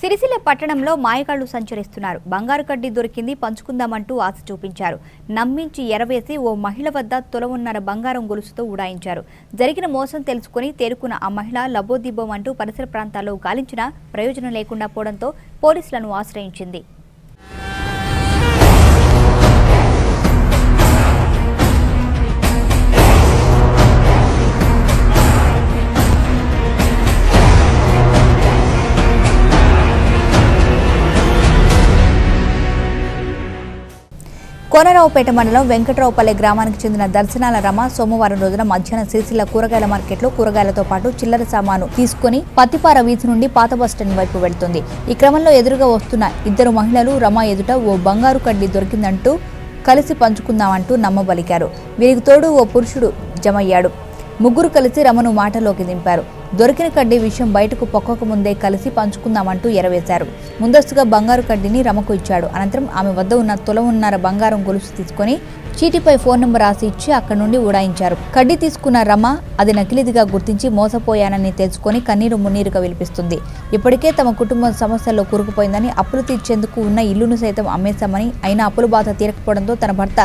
సిరిసిల్ల పట్టణంలో మాయగాళ్ళు సంచరిస్తున్నారు. బంగారు కడ్డీ దొరికింది పంచుకుందామంటూ ఆశ చూపించారు. నమ్మించి ఎరవేసి ఓ మహిళ వద్ద తొలవున్నర బంగారం గొలుసుతో ఉడాయించారు. జరిగిన మోసం తెలుసుకుని తేరుకున్న ఆ మహిళ లబోదిబ్బం అంటూ పరిసర ప్రాంతాల్లో గాలించినా ప్రయోజనం లేకుండా పోవడంతో పోలీసులను ఆశ్రయించింది. కోనరావుపేట మండలం వెంకటరావుపల్లి గ్రామానికి చెందిన దర్శనాల రమ సోమవారం రోజున మధ్యాహ్నం సిరిసిల్ల కూరగాయల మార్కెట్లో కూరగాయలతో పాటు చిల్లర సామాను తీసుకుని పత్తిపార వీధి నుండి పాత బస్టాండ్ వైపు వెళ్తుంది. ఈ క్రమంలో ఎదురుగా వస్తున్న ఇద్దరు మహిళలు రమ ఎదుట ఓ బంగారు కడ్డీ దొరికిందంటూ కలిసి పంచుకుందామంటూ నమ్మబలికారు. వీరికి తోడు ఓ పురుషుడు జమయ్యాడు. ముగ్గురు కలిసి రమను మాటలోకి దింపారు. దొరికిన కడ్డీ విషయం బయటకు పొక్కకు ముందే కలిసి పంచుకుందామంటూ ఎరవేశారు. ముందస్తుగా బంగారు కడ్డీని రమకు ఇచ్చాడు. అనంతరం ఆమె వద్ద ఉన్న తులమున్నర బంగారం గొలుసు తీసుకొని చీటిపై ఫోన్ నెంబర్ రాసి ఇచ్చి అక్కడి నుండి ఉడాయించారు కడ్డీ తీసుకున్న రమ అది నకిలీదిగా గుర్తించి మోసపోయానని తెలుసుకొని కన్నీరు మున్నీరుగా విలిపిస్తుంది. ఇప్పటికే తమ కుటుంబం సమస్యల్లో కూరుకుపోయిందని అప్పులు తీర్చేందుకు ఉన్న ఇల్లును సైతం అమ్మేశామని అయినా అప్పుల బాధ తీరకపోవడంతో తన భర్త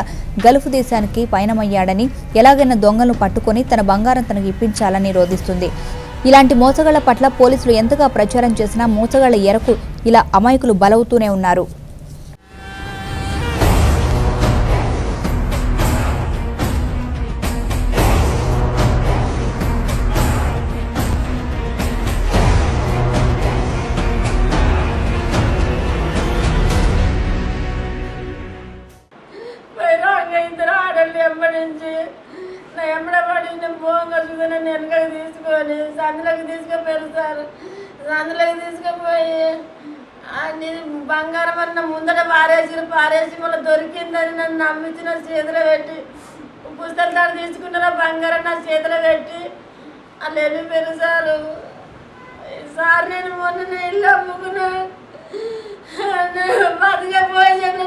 గల్ఫ్ దేశానికి పయనమయ్యాడని ఎలాగైనా దొంగలను పట్టుకొని తన బంగారం తనకు ఇప్పించాలని రోధిస్తుంది. ఇలాంటి మోసగాళ్ళ పట్ల పోలీసులు ఎంతగా ప్రచారం చేసినా మోసగాళ్ళ ఎరకు ఇలా అమాయకులు బలవుతూనే ఉన్నారు. పోయినా ఆడళ్ళు నా ఎంబడబడి నేను చూసి నన్ను వెనకకి తీసుకొని సందులోకి తీసుకుపోయారు సార్. సందులోకి తీసుకుపోయి నేను బంగారం అన్న ముందట పారేసి పారేసి మళ్ళీ దొరికిందని నన్ను నమ్మించిన చేతులు చేతిలో పెట్టి పుస్తకాలు తీసుకున్నారా బంగారం నా చేతిలో పెట్టి వాళ్ళు వెళ్ళిపోయారు సారు. సార్ నేను మొన్న ఇల్లు అమ్ముకున్నా. బతికే పోయేసాను